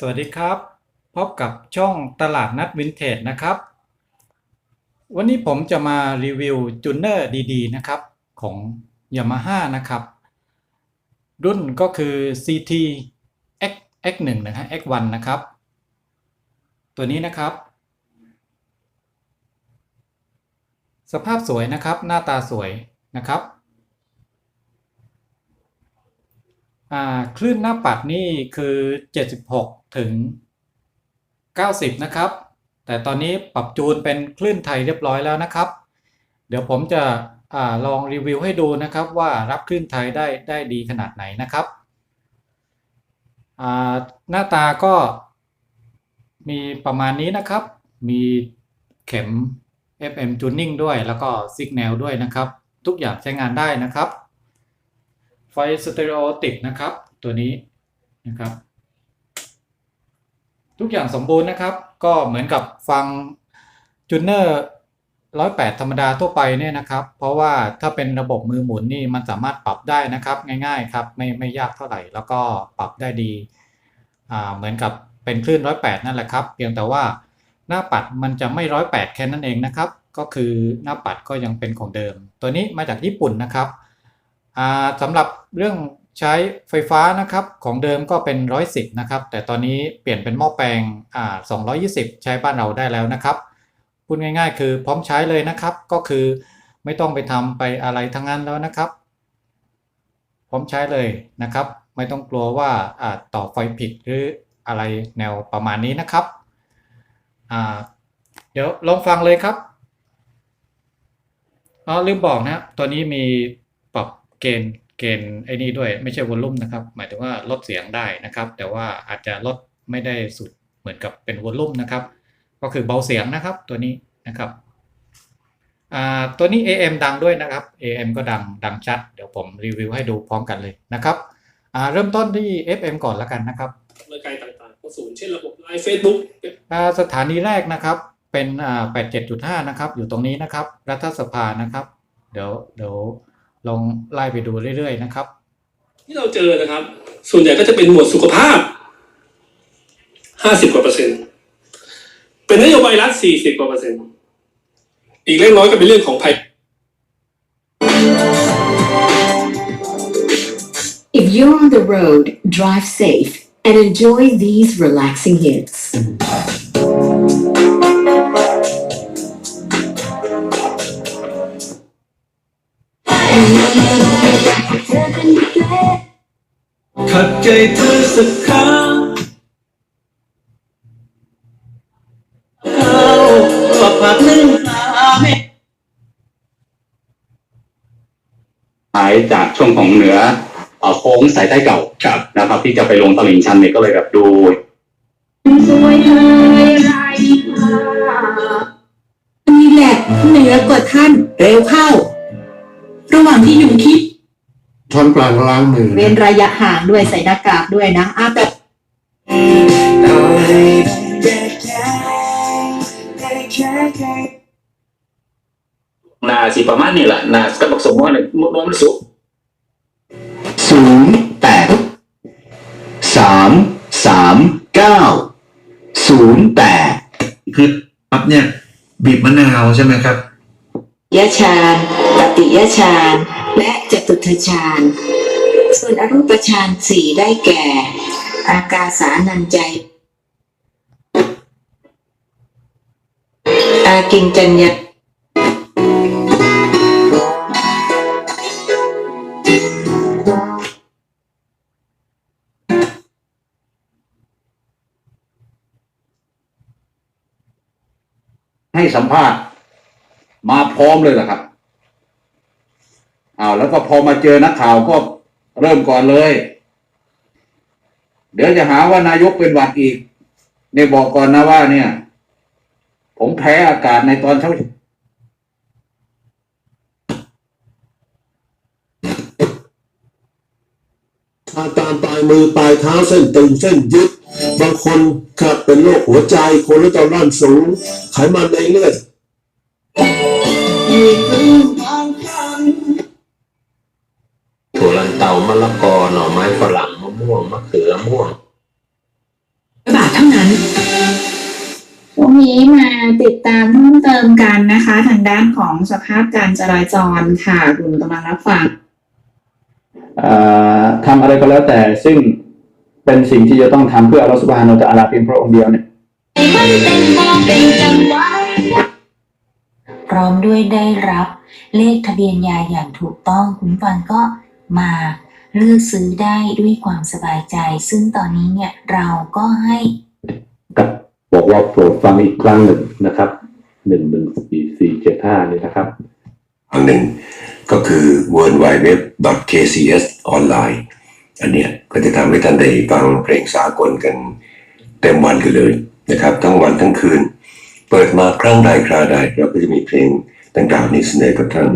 สวัสดีครับ พบกับช่องตลาดนัดวินเทจนะครับ วันนี้ผมจะมารีวิวจูเนอร์ดีๆ นะครับ ของ Yamaha นะครับ รุ่นก็คือ CT X X1 นะฮะ X1 นะครับ ตัวนี้นะครับ สภาพสวยนะครับ หน้าตาสวยนะครับ อ่า คลื่นหน้าปัดนี่คือ 76 ถึง 90 นะครับ แต่ตอนนี้ปรับจูนเป็นคลื่นไทยเรียบร้อยแล้วนะครับ เดี๋ยวผมจะอลองรีวิวให้ดูนะครับว่ารับคลื่นไทยได้ได้ดีขนาดไหนนะครับ หน้าตาก็มีประมาณนี้นะครับ มีเข็ม FM Tuning ด้วยแล้วก็ Signal ด้วยนะครับ ทุกอย่างใช้งานได้นะครับ ไฟสเตอริโอติดนะครับ ตัวนี้นะครับ ทุกอย่างสมบูรณ์นะครับ ก็เหมือนกับฟังจูเนอร์ร้อยแปดธรรมดาทั่วไปเนี่ยนะครับ เพราะว่าถ้าเป็นระบบมือหมุนนี่มันสามารถปรับได้นะครับ ง่ายๆครับไม่ไม่ยากเท่าไหร่ แล้วก็ปรับได้ดีอ่าเหมือนกับเป็นคลื่นร้อยแปดนั่นแหละครับ เพียงแต่ว่าหน้าปัดมันจะไม่ร้อยแปดแค่นั้นเองนะครับ ก็คือหน้าปัดก็ยังเป็นของเดิม ตัวนี้มาจากญี่ปุ่นนะครับ สำหรับเรื่องใช้ไฟฟ้านะครับของเดิมก็เป็น 110 นะครับ แต่ตอนนี้เปลี่ยนเป็นหม้อแปลงอ่า220 ใช้บ้านเราได้แล้วนะครับพูดง่ายๆ คือพร้อมใช้เลยนะครับ ก็คือไม่ต้องไปทำไปอะไรทั้งนั้นแล้วนะครับ พร้อมใช้เลยนะครับ ไม่ต้องกลัวว่าต่อไฟผิดหรืออะไรแนวประมาณนี้นะครับเดี๋ยวลองฟังเลยครับอ๋อลืมบอกนะตัวนี้มี เกณฑ์เกณฑ์ไอ้นี่ด้วยไม่ใช่วอลลุ่มนะครับ หมายถึงว่าลดเสียงได้นะครับ แต่ว่าอาจจะลดไม่ได้สุดเหมือนกับเป็นวอลลุ่มนะครับ ก็คือเบาเสียงนะครับตัวนี้นะครับอ่าตัวนี้ AM ดังด้วยนะครับ AM ก็ดังดังชัด เดี๋ยวผมรีวิวให้ดูพร้อมกันเลยนะครับอ่าเริ่มต้นที่ FM ก่อนแล้วกันนะครับรายการต่างๆของศูนย์เช่นระบบไลฟ์เฟซบุ๊กอ่าสถานีแรกนะครับเป็นอ่า87.5 นะครับ อยู่ตรงนี้นะครับ รัฐสภานะครับ เดี๋ยวเดี๋ยว ลองไล่ไปดูเรื่อยๆนะครับ ที่เราเจอนะครับ ส่วนใหญ่ก็จะเป็นหมวดสุขภาพห้าสิบกว่าเปอร์เซ็นต์ เป็นนโยบายรัฐสี่สิบกว่าเปอร์เซ็นต์ อีกเล็กน้อยก็เป็นเรื่องของภัย If you're on the road, drive safe and enjoy these relaxing hits. ขัดใจเธอสักครั้งเอาปะผักนึ่งปลาเม็ดหายจากช่วงของเหนือเอ่อโค้งสายใต้เก่าครับนะครับ ที่จะไปลงตลิ่งชันเนี่ยก็เลยแบบดูสวยเธอไรนี่แหละเหนือกว่าท่านเร็วเข้า ระหว่างที่ยุงคิดช้อนกลางล้างมือเว้นระยะห่างด้วยใส่หน้ากากด้วยนะอาแต่นาสิประมาณนี้แหละนาก็บอกสมมติว่ามันมันสุกศูนย์แปดสามสามเก้าศูนย์แปดคือปั๊บเนี่ย บีบมะนาวใช่ไหมครับยะฌาน ติยฌานและจตุทฌานส่วนอรูปฌานสี่ได้แก่ อากาสานัญใจ อากิงจัญญะให้สัมภาษณ์ มาพร้อมเลยเหรอครับาวแล้วก็พอมาเจอนักข่าวก็เริ่มก่อนเลย เดี๋ยวจะหาว่านายกเป็นหวัดอีกเนี่ยบอกก่อนนะว่า เนี่ย ผมแพ้อากาศในตอนเช้าอาการปลายมือปลายเท้าเส้นตึงเส้นยึด บางคนครับเป็นโรคหัวใจโคเลสเตอรอลสูง ไขมันในเลือดะละกอหน่อไม้ฝรั่งมะม่วงมะเขือม่วงในช่วงนี้มาติดตามเพิ่มเติมกันนะคะ ทางด้านของสภาพการจราจรค่ะคุณกำลังรับฟังอ่าทำอะไรก็แล้วแต่ซึ่งเป็นสิ่งที่จะต้องทำเพื่ออัลลอฮฺสุบฮานาอัลตะอาลาเพียงพระองค์เดียวเนี่ยพร้อมด้วยได้รับเลขทะเบียนยาอย่างถูกต้องคุณผู้ฟังก็มา เลือกซื้อได้ด้วยความสบายใจ ซึ่งตอนนี้เนี่ยเราก็ให้กับบอกว่าโปรดฟังอีกครั้งหนึ่งนะครับหนึ่งหนึ่งสี่สี่เจ็ดห้านี่นะครับอันหนึ่งก็คือ w w w k c s online อันเนี้ยก็จะทำให้ท่านได้ฟังเพลงสากลกันเต็มวันกันเลยนะครับ ทั้งวันทั้งคืน เปิดมาครั้งใดคราใดเราก็จะมีเพลงต่างๆนี้เสนอกับท่าน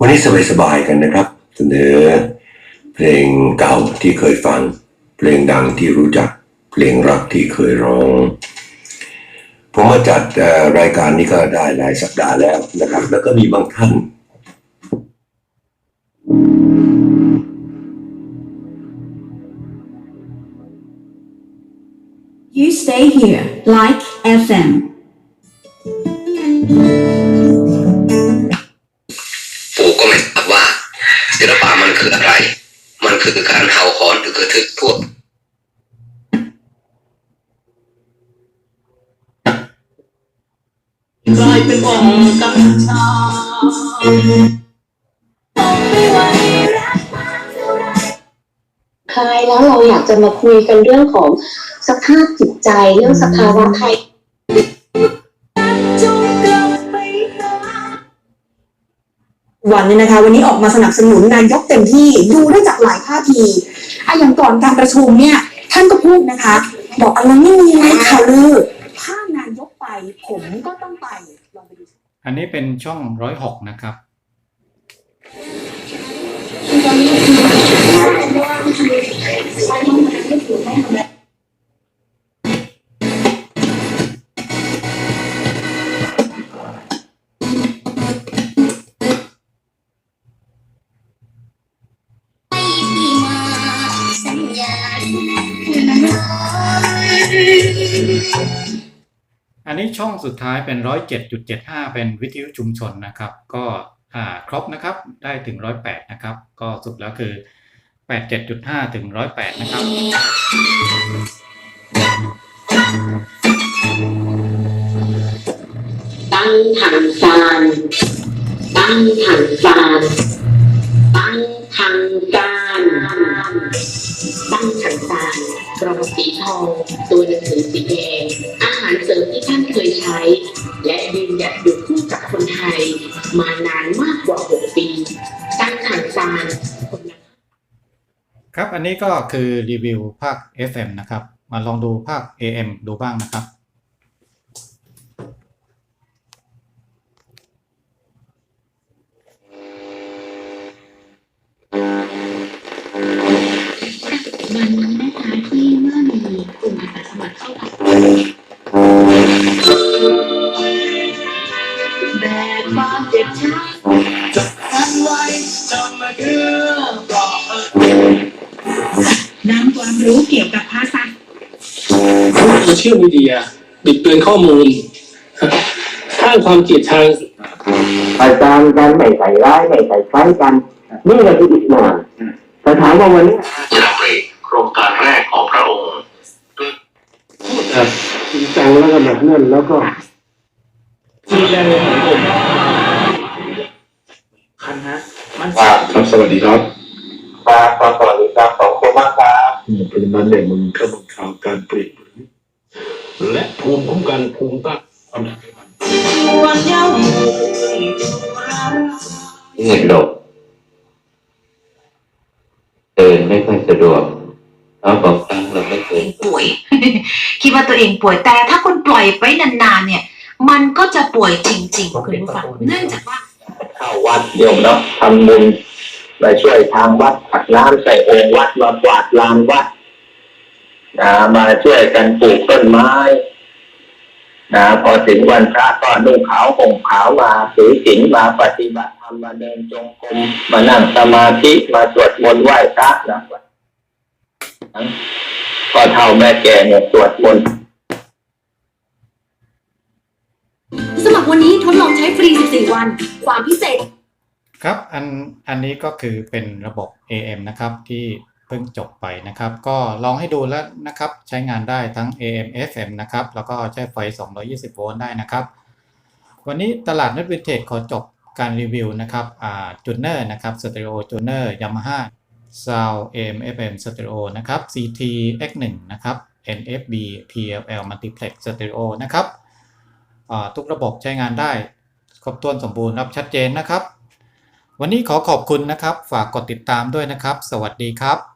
วันนี้สบายๆกันนะครับ เสนอ เพลงเก่าที่เคยฟัง เพลงดังที่รู้จัก เพลงรักที่เคยร้อง ผมมาจัดรายการนี้ก็ได้หลายสัปดาห์แล้วนะครับ แล้วก็มีบางท่าน You stay here like FM คือการเห่าหอนหรือกระทึกพวกกลายเป็นว่ากัญชาคลายแล้วเราอยากจะมาคุยกันเรื่องของสภาพจิตใจเรื่องสภาวะภัย วันนี้นะคะวันนี้ออกมาสนับสนุนนายกเต็มที่ดูได้จากหลายท่าทีอะอย่างก่อนการประชุมเนี่ยท่านก็พูดนะคะ บอกอะไรไม่มีอะไรข่าวลือถ้านายกไปผมก็ต้องไปลองไปดูอันนี้เป็นช่องร้อยหกนะครับอันนี้ช่องสุดท้ายเป็นร้อย เจ็ดจุดเจ็ดห้าเป็นวิทยุชุมชนนะครับ ก็ครบนะครับได้ถึงร้อยแปดนะครับ ก็สุดแล้วคือแปดเจ็ดจุดห้าถึงร้อยแปดนะครับ ตั้งถังฟานตั้งถังฟานตั้งถังการ ตั้งถังตานกรองสีทอง ตัวหนังสือสีแดง อาหารเสริมที่ท่านเคยใช้ และยืนหยัดอยู่คู่กับคนไทย มานานมากกว่า 6 ปีตั้งถังตานครับ อันนี้ก็คือรีวิวภาค FM นะครับ มาลองดูภาค AM ดูบ้างนะครับ มันนะคะที่เมื่อมีกลุ่มอาสาสมัครเข้าพักแบกความเจ็บช้ำทันไว้จำมาเกือบอกนำความรู้เกี่ยวกับภาษาโซเชียลมีเดียบิดเบือนข้อมูลสร้างความเกลียดชังอาจารย์กันไม่ใส่ร้ายไม่ใส่ไฟกัน นี่แหละคืออิสลามแต่ถามว่าวันนี้ จริงจังแล้วก็แบบนั้นแล้วก็ทีแรกของผมคันฮะ มันครับ สวัสดีครับครับขอสวัสดีครับขอบคุณมากครับเพราะฉะนั้นเนี่ยมึงก็บังคับการเปลี่ยนและภูมิคุ้มกันภูมิต้านเงียบหลบเดินไม่ค่อยสะดวก ป่วย คิดว่าตัวเองป่วยแต่ถ้าคุณปล่อยไว้นานๆเนี่ย มันก็จะป่วยจริงๆคุณผู้ฟังเนื่องจากว่าเข้าวัดโยมเนาะทำบุญไปช่วยทางวัดขัดน้ำใส่องค์วัดมากวาดลานวัดนะมาช่วยกันปลูกต้นไม้นะพอถึงวันพระก็นุ่งขาวห่มขาวมาถือศีลมาปฏิบัติธรรมมาเดินจงกรมมานั่งสมาธิมาสวดมนต์ไหว้พระนะ พ่อเฒ่าแม่แก่เนี่ยสวดมนต์สมัครวันนี้ทดลองใช้ฟรี 14 วัน ความพิเศษ ครับอันอันนี้ก็คือเป็นระบบ AM นะครับที่เพิ่งจบไปนะครับ ก็ลองให้ดูแล้วนะครับ ใช้งานได้ทั้ง AM FM นะครับ แล้วก็ใช้ไฟ 220 โวลต์ได้นะครับ วันนี้ตลาดนัดวินเทจขอจบการรีวิวนะครับอ่าจูเนอร์นะครับสเตอริโอจูเนอร์ยามาฮ่า Sound AM FM Stereo นะครับ CT X1 นะครับ NFB PLL Multiplex Stereo นะครับทุกระบบใช้งานได้ ครบถ้วนสมบูรณ์รับชัดเจนนะครับ วันนี้ขอขอบคุณนะครับ ฝากกดติดตามด้วยนะครับ สวัสดีครับ